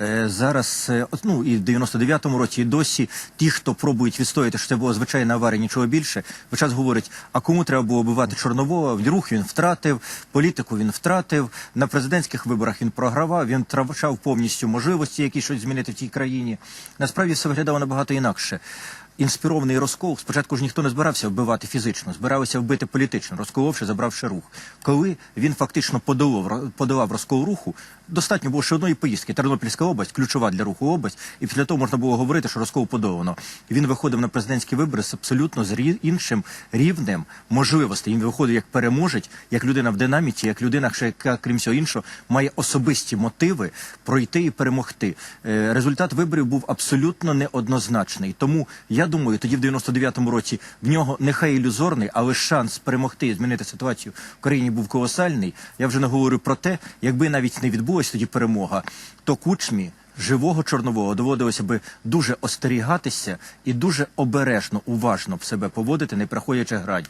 Е, Зараз е, ну і в 99-му році, і досі ті, хто пробують відстояти, що це була звичайна аварія, нічого більше, весь час говорять, а кому треба було вбивати Чорнового? Рух він втратив, політику він втратив. На президентських виборах він програвав. Він втрачав повністю можливості, які щось змінити в тій країні. Насправді все виглядало набагато інакше. Інспірований розкол спочатку ж ніхто не збирався вбивати фізично, збирався вбити політично, розколовши, забравши рух. Коли він фактично подолав, подолав розкол руху, достатньо було ще одної поїздки. Тернопільська область, ключова для руху область, і після того можна було говорити, що розкол подолано. Він виходив на президентські вибори з абсолютно з іншим рівнем можливостей. Він виходив як переможець, як людина в динаміці, як людина, ще яка, крім всього іншого, має особисті мотиви пройти і перемогти. Е, Результат виборів був абсолютно неоднозначний. Тому я думаю, тоді в 99-му році в нього нехай ілюзорний, але шанс перемогти і змінити ситуацію в країні був колосальний. Я вже не говорю про те, якби навіть не відбулася тоді перемога, то кучмі. Живого чорнового доводилося би дуже остерігатися і дуже обережно, уважно в себе поводити, не приходячи грань.